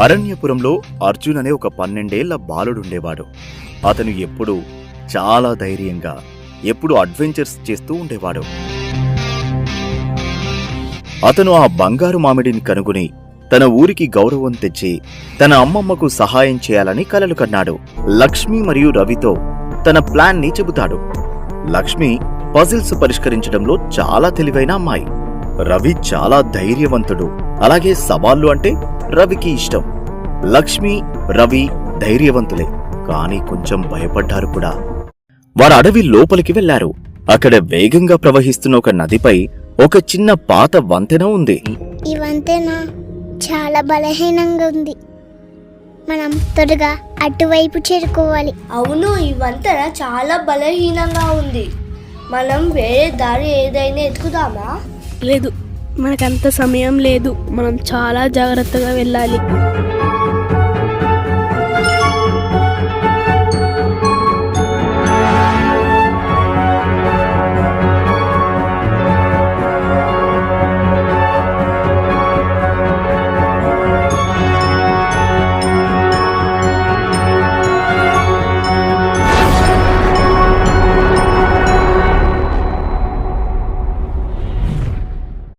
అరణ్యపురంలో అర్జున్ అనే ఒక పన్నెండేళ్ళ బాలుడుండేవాడు అతను ఎప్పుడూ చాలా ధైర్యంగా ఎప్పుడు అడ్వెంచర్స్ చేస్తూ ఉండేవాడు. అతను ఆ బంగారు మామిడిని కనుగొని తన ఊరికి గౌరవం తెచ్చి తన అమ్మమ్మకు సహాయం చేయాలని కలలు కన్నాడు. లక్ష్మి మరియు రవితో తన ప్లాన్ని చెబుతాడు. లక్ష్మి పజిల్స్ పరిష్కరించడంలో చాలా తెలివైన అమ్మాయి. రవి చాలా ధైర్యవంతుడు. అలాగే సవాళ్ళు అంటే రవికి ఇష్టం. లక్ష్మి రవి ధైర్యవంతులే. కానీ కొంచెం భయపడ్డారు కూడా. వారు అడవి లోపలికి వెళ్ళారు అక్కడ వేగంగా ప్రవహిస్తున్న ఒక నదిపై ఒక చిన్న పాత వంతెన ఉంది. ఈ వంతెన చాలా బలహీనంగా ఉంది. మనం త్వరగా అటువైపు చేరుకోవాలి. అవును ఈ వంతెన చాలా బలహీనంగా ఉంది. మనం వేరే దారి ఏదైనా ఎత్తుకుదామా? లేదు. మనకంత సమయం లేదు. మనం చాలా జాగ్రత్తగా వెళ్ళాలి.